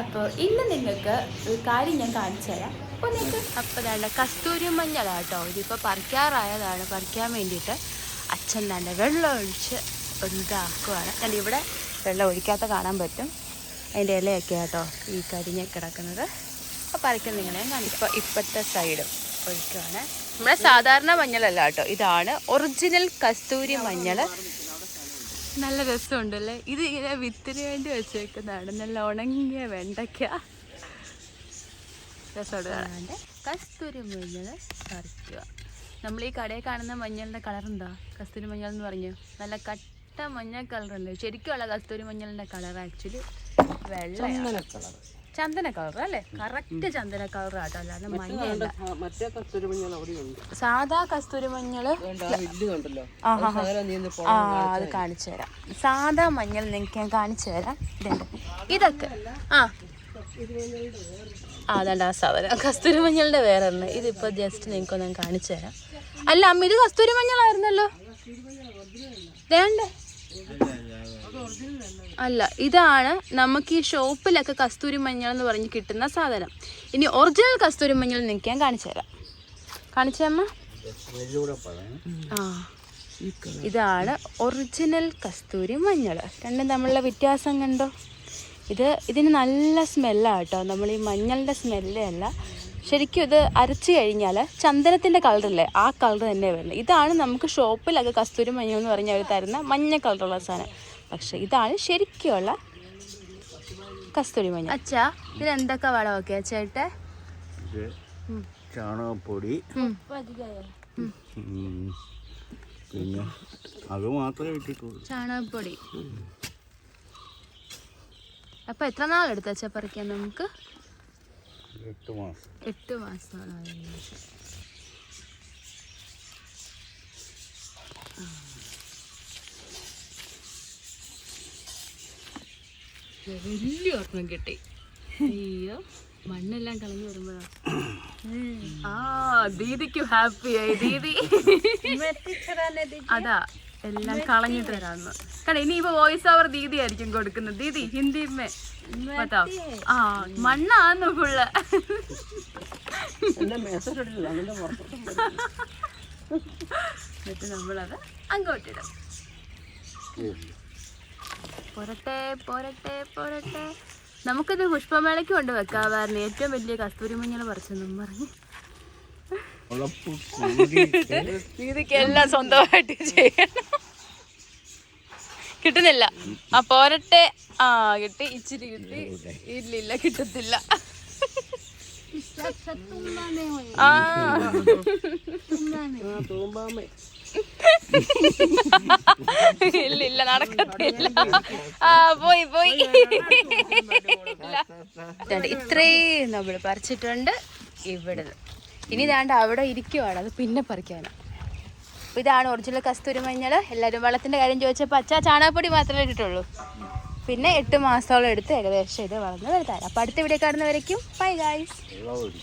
അപ്പോൾ ഇന്ന് നിങ്ങൾക്ക് ഒരു കാര്യം ഞാൻ കാണിച്ചു തരാം. അപ്പോൾ നിങ്ങൾക്ക് അപ്പോൾ വേണ്ട കസ്തൂരി മഞ്ഞളാട്ടോ ഇതിപ്പോൾ പറിക്കാറായതാണ്. പറിക്കാൻ വേണ്ടിയിട്ട് അച്ഛൻ തന്നെ വെള്ളം ഒഴിച്ച് ഇതാക്കുവാണ് ഞാൻ ഇവിടെ വെള്ളം ഒഴിക്കാത്ത കാണാൻ പറ്റും. അതിന്റെ ഇലയൊക്കെ ആട്ടോ ഈ കരിഞ്ഞ് കിടക്കുന്നത്. അപ്പോൾ പറിക്കുന്ന നിങ്ങളെ കാണിക്കാം. ഇപ്പോഴത്തെ സൈഡും ഒഴിക്കുവാണ്. നമ്മുടെ സാധാരണ മഞ്ഞളല്ല കേട്ടോ. ഇതാണ് ഒറിജിനൽ കസ്തൂരി മഞ്ഞൾ നല്ല രസമുണ്ടല്ലേ? ഇത് ഇങ്ങനെ വിത്തിന് വേണ്ടി വെച്ചേക്കുന്നതാണ്. നല്ല ഉണങ്ങിയ വെണ്ടയ്ക്ക. രസമുണ്ട് കാണാണ്ട് കസ്തൂരി മഞ്ഞൾ പറിക്കുക. നമ്മൾ ഈ കടയിൽ കാണുന്ന മഞ്ഞളിന്റെ കളർ എന്താ കസ്തൂരി മഞ്ഞൾ എന്ന് പറഞ്ഞു. നല്ല കട്ട മഞ്ഞ കളറല്ലേ ശരിക്കുള്ള കസ്തൂരി മഞ്ഞളിന്റെ കളർ ആക്ച്വലി വെള്ള ചന്ദന കളർ അല്ലേ? കറക്റ്റ് ചന്ദന കളർ ആട്ടോ അല്ലാതെ മഞ്ഞ സാധാ കസ്തൂരി മഞ്ഞൾ വേണ്ട ആ. അത് കാണിച്ചു തരാം. സാധാ മഞ്ഞൾ നിങ്ങൾക്ക് ഞാൻ കാണിച്ചു തരാം. ഇതുണ്ട്. ഇതൊക്കെ. ആ. ആ അതാണ്ട് ആ സാധനം. കസ്തൂരി മഞ്ഞളുടെ വേറെ ഒന്ന്. ഇതിപ്പോൾ ജസ്റ്റ് നിങ്ങൾക്ക് ഞാൻ കാണിച്ചു തരാം. അല്ല അമ്മ ഇത് കസ്തൂരി മഞ്ഞളായിരുന്നല്ലോ. വേണ്ട അല്ല ഇതാണ് നമുക്ക് ഈ ഷോപ്പിലൊക്കെ കസ്തൂരി മഞ്ഞൾ എന്ന് പറഞ്ഞ് കിട്ടുന്ന സാധനം. ഇനി ഒറിജിനൽ കസ്തൂരി മഞ്ഞൾ നിങ്ങൾക്ക് ഞാൻ കാണിച്ചു തരാം. കാണിച്ചു ഇതാണ് ഒറിജിനൽ കസ്തൂരി മഞ്ഞൾ. രണ്ടും തമ്മിലുള്ള വ്യത്യാസം കണ്ടോ? ഇത് ഇതിന് നല്ല സ്മെല്ലാണ് കേട്ടോ. നമ്മൾ ഈ മഞ്ഞളുടെ സ്മെല്ലല്ല ശരിക്കും ഇത് അരച്ച് കഴിഞ്ഞാൽ ചന്ദനത്തിന്റെ കളറില്ലേ ആ കളർ തന്നെ വരുന്നത്. ഇതാണ് നമുക്ക് ഷോപ്പിലൊക്കെ കസ്തൂരി മഞ്ഞൾ എന്ന് പറഞ്ഞാൽ അവർ തരുന്ന മഞ്ഞ കളറുള്ള സാധനം. പക്ഷെ ഇതാണ് ശരിക്കുള്ള കസ്തൂരി മഞ്ഞൾ അച്ഛാ ഇതിന് എന്തൊക്കെ വളമൊക്കെ അച്ഛായിട്ട് ചാണകപ്പൊടി. പിന്നെ അത് മാത്രമേ ഇട്ടിട്ടുള്ളൂ. ചാണകപ്പൊടി. അപ്പൊ എത്ര നാളെടുത്ത അച്ഛാ പറിക്കാൻ നമുക്ക്? എട്ട് മാസം. എട്ട് മാസമാണ്. വലിയ ഓർമ്മ കിട്ടി. അയ്യോ മണ്ണെല്ലാം കളഞ്ഞു വരുമ്പോഴാണ് ആ ദീദിക്ക് ഹാപ്പി ആയി ദീദി. അതാ എല്ലാം കളഞ്ഞിട്ട് തരാന്ന്. കാരണം ഇനിയിപ്പോ വോയിസ് ഓവർ ദീദി ആയിരിക്കും കൊടുക്കുന്നത്. ദീദി ഹിന്ദി മേ പറ്റാ ആ മണ്ണാന്ന് ഫുള്ള് എന്നിട്ട് നമ്മളത് അങ്ങോട്ടിടും. പോരട്ടെ പോരട്ടെ പോരട്ടെ. നമുക്കിത് പുഷ്പമേളയ്ക്ക് കൊണ്ട് വെക്കാവായിരുന്നു ഏറ്റവും വലിയ കസ്തൂരി മഞ്ഞൾ പറിച്ചെന്നും പറഞ്ഞ്. ഇതൊക്കെല്ലാം കൂടി ഇതിക്ക് എല്ലാം സ്വന്തമായിട്ട് ചെയ്യണം. കിട്ടുന്നില്ല. ആ പോരട്ടെ. ആ കിട്ടി. ഇച്ചിരി കിട്ടി. ഇല്ലില്ല കിട്ടത്തില്ല. ആ. ആ തൂമ്പാമേ ഇല്ലില്ല നടക്കത്തില്ല. ആ പോയി പോയി. ഇത്രയും നമ്മൾ പറിച്ചിട്ടുണ്ട് ഇവിടെ. ഇനി ഇതാണ്ട് അവിടെ ഇരിക്കുവാണ്. അത് പിന്നെ പറിക്കാനാണ് അപ്പോൾ ഇതാണ് ഒറിജിനൽ കസ്തൂരി മഞ്ഞൾ. എല്ലാവരും വെള്ളത്തിന്റെ കാര്യം ചോദിച്ചപ്പോൾ അച്ഛാ ചാണകപ്പൊടി മാത്രമേ ഇട്ടിട്ടുള്ളൂ. പിന്നെ എട്ട് മാസത്തോളം എടുത്ത് ഏകദേശം ഇത് വളർന്ന് വലുതായി. അപ്പോൾ അടുത്ത വീഡിയോ കാണുന്നവരേക്കും. Bye guys